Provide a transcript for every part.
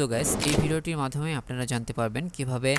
So guys এই ভিডিওটির মাধ্যমে আপনারা জানতে পারবেন কীভাবে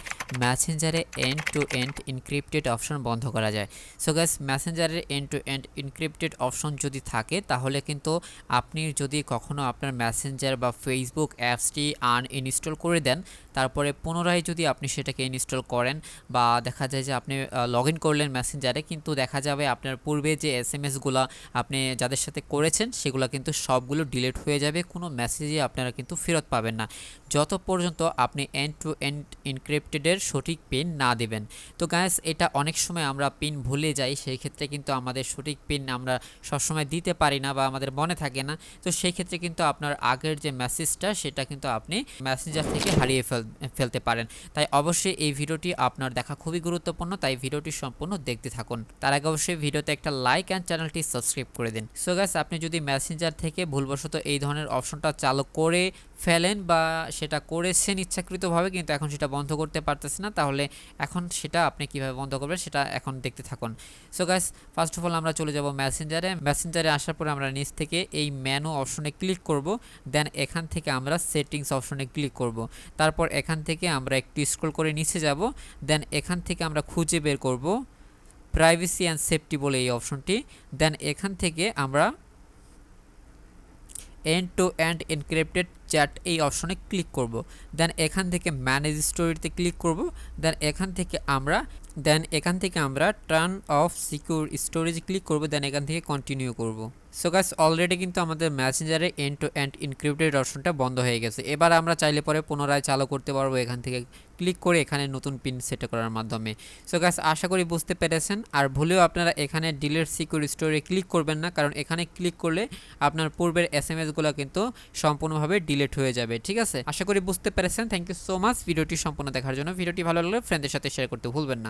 মেসেঞ্জারে end to end encrypted option বন্ধ করা যায়। So guys মেসেঞ্জারের end to end encrypted option যদি থাকে, তাহলে কিন্তু আপনি যদি কখনো আপনার মেসেঞ্জার বা ফেসবুক অ্যাপসটি আনইনস্টল করে দেন, তারপরে পুনরায় যদি আপনি সেটাকে ইনস্টল করেন বা দেখা যায় যে আপনি লগ ইন করলেন মেসেঞ্জারে কিন্তু দেখা যাবে আপনার পূর্বে যে এস এম এসগুলো আপনি যাদের সাথে করেছেন, সেগুলো কিন্তু সবগুলো ডিলিট হয়ে যাবে, কোনো মেসেজই আপনারা কিন্তু ফেরত পাবেন না। যত পর্যন্ত আপনি এন্ড টু এন্ড ইনক্রিপ্টেডের সঠিক পিন না দেবেন। তো গ্যাস এটা অনেক সময় আমরা পিন ভুলে যাই, সেই ক্ষেত্রে কিন্তু আমাদের সঠিক পিন আমরা সবসময় দিতে পারি না বা আমাদের মনে থাকে না। তো সেই ক্ষেত্রে কিন্তু আপনার আগের যে মেসেজটা সেটা কিন্তু আপনি মেসেঞ্জার থেকে হারিয়ে ফেল, ফেলতে পারেন। তাই অবশ্যই এই ভিডিওটি আপনার দেখা খুবই গুরুত্বপূর্ণ, তাই ভিডিওটি সম্পূর্ণ দেখতে থাকুন। তার আগে অবশ্যই ভিডিওতে একটা লাইক অ্যান্ড চ্যানেলটি সাবস্ক্রাইব করে দিন। সো গ্যাস আপনি যদি মেসেঞ্জার থেকে ভুলবশত এই ধরনের অপশনটা চালু করে ফেলেন বা সেটা করেছেন ইচ্ছাকৃতভাবে, কিন্তু এখন সেটা বন্ধ করতে পারতেছে না। তাহলে এখন সেটা আপনি কীভাবে বন্ধ করবেন সেটা এখন দেখতে থাকুন। So guys first of all আমরা চলে যাব মেসেঞ্জারে মেসেঞ্জারে আসার পরে আমরা নিচ থেকে এই ম্যানু অপশনে ক্লিক করব। দেন এখান থেকে আমরা সেটিংস অপশনে ক্লিক করব। তারপর এখান থেকে আমরা একটু স্ক্রল করে নিচে যাব। দেন এখান থেকে আমরা খুঁজে বের করব প্রাইভেসি অ্যান্ড সেফটি বলে এই অপশনটি দেন এখান থেকে আমরা end to end encrypted chat এই অপশনে ক্লিক করব। দেন এখান থেকে ম্যানেজ স্টোরিতে ক্লিক করব। দেন এখান থেকে আমরা দেন এখান থেকে আমরা turn off secure storage click করব দেন এখান থেকে কন্টিনিউ করব। সো গাইস অলরেডি কিন্তু আমাদের মেসেঞ্জারে এন্ড টু এন্ড ইনক্রিপ্টেড অপশনটা বন্ধ হয়ে গেছে। এবার আমরা চাইলে পরে পুনরায় চালু করতে পারব এখান থেকে ক্লিক করে এখানে নতুন পিন সেট করার মাধ্যমে। সো গাইস আশা করি বুঝতে পেরেছেন। আর ভুলেও আপনারা এখানে ডিলেট সিকিউর স্টোরে ক্লিক করবেন না, কারণ এখানে ক্লিক করলে আপনার পূর্বের এস এম এসগুলো কিন্তু সম্পূর্ণভাবে ডিলিট হয়ে যাবে, ঠিক আছে? আশা করি বুঝতে পেরেছেন। থ্যাংক ইউ সো মাচ ভিডিওটি সম্পূর্ণ দেখার জন্য। ভিডিওটি ভালো লাগলে ফ্রেন্ডের সাথে শেয়ার করতে ভুলবেন না।